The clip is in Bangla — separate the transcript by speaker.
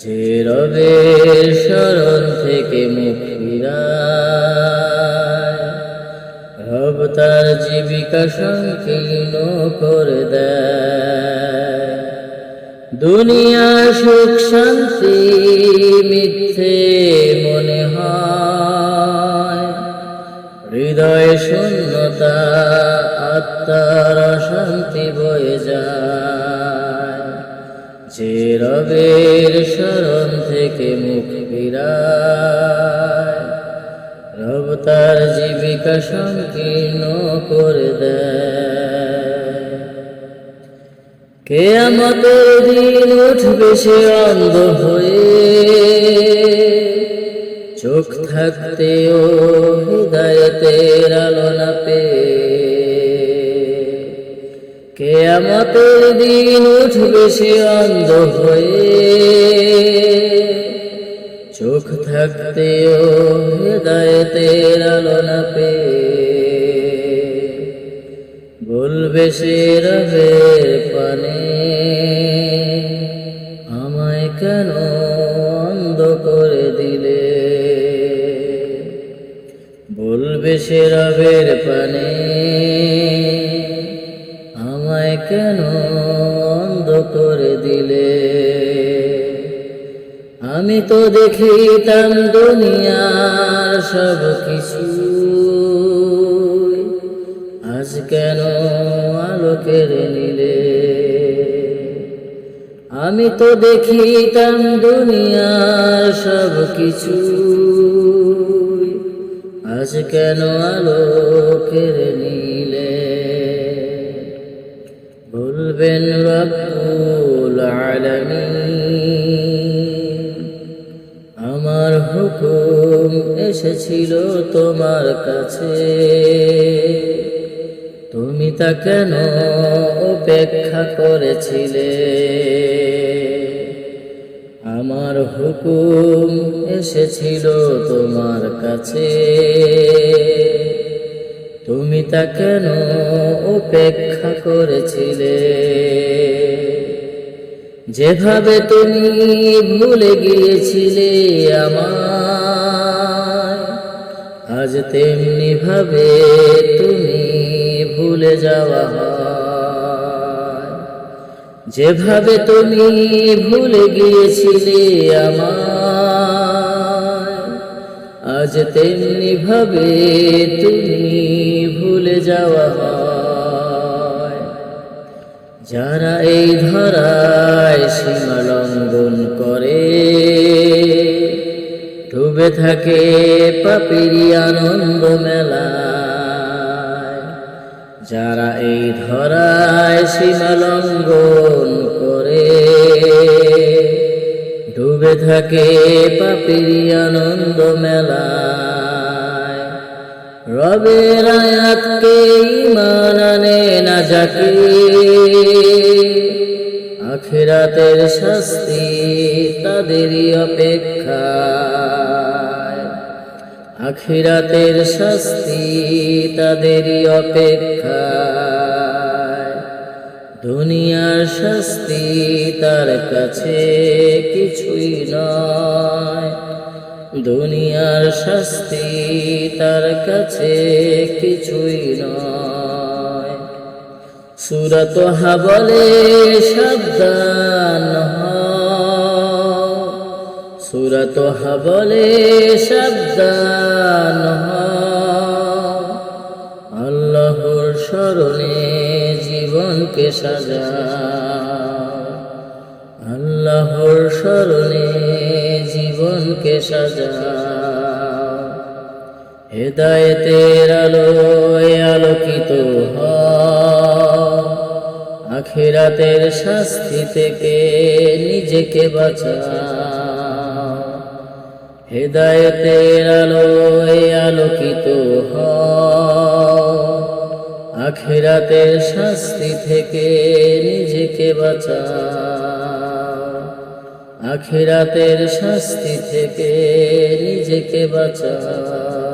Speaker 1: যে রবের শরণ থেকে মুখ ফিরায় রব তার জীবিকা সংকীর্ণ করে দুনিয়া সুখ শান্তি মিথ্যে মনে হয়, হৃদয় শূন্যতা আত্মার শান্তি বয়ে যায়। যে রবের শরণ থেকে মুখ ফিরায়, রব তার জীবিকা সংকীর্ণ করে দেয়। কেয়ামতের দিন উঠবে সে অন্ধ হয়ে, চোখ থাকতেও হৃদয়তের আলো না পেয়ে কেয়ামতের দিন উঠবে সে অন্ধ হয়ে। চোখ থাকতেও হৃদয়তের আলো না পেয়ে। বলবে সে রবের পানে, আমায় কেন অন্ধ করে দিলে? বলবে সে রবের পানে কেন অন্ধ করে দিলে? আমি তো দেখিতাম দুনিয়ার সব কিছু আজ কেন আলোকের নিলে? আমি তো দেখিতাম দুনিয়ার সব কিছু আজ কেন আলোকের নিলে? বলবেন রব্বুল আমার হুকুম এসেছিল তোমার কাছে। তুমি তা কেন উপেক্ষা করেছিলে? আমার হুকুম এসেছিল তোমার কাছে। তুমি তা কেন উপেক্ষা করেছিলে? যেভাবে তুমি ভুলে গিয়েছিলে আমার আজ তেমনি ভাবে তুমি ভুলে যাওয়া যেভাবে তুমি ভুলে গিয়েছিলে আমার আজ তেমনি ভাবে তুমি যাওয়া হয়। যারা এই ধরায় সীমা লঙ্ঘন করে, ডুবে থাকে পাপিরি আনন্দ মেলায়। যারা এই ধরায় সীমা লঙ্ঘন করে, ডুবে থাকে পাপিরি আনন্দ মেলায়। রবের আয়াতকে ইমান আনে না যাকে আখিরাতের শাস্তি তাদেরই অপেক্ষা আখিরাতের শাস্তি তাদেরই অপেক্ষা দুনিয়ার শাস্তি তার কাছে কিছুই নয়। দুনিয়ার শাস্তি তার কাছে কিছুই নয়। সুরত বলে সাবধান। সুরত বলে সাবধান আল্লাহর স্মরণে জীবনকে সাজা আল্লাহর স্মরণে জীবনকে সাজাও হেদায়েতের আলোয় আলোকিত আখিরাতের শাস্তি থেকে নিজেকে বাঁচাও হেদায়েতের আলোয় আলোকিত হও আখিরাতের শাস্তি থেকে নিজেকে বাঁচাও আখিরাতের শাস্তি থেকে নিজেকে বাঁচাও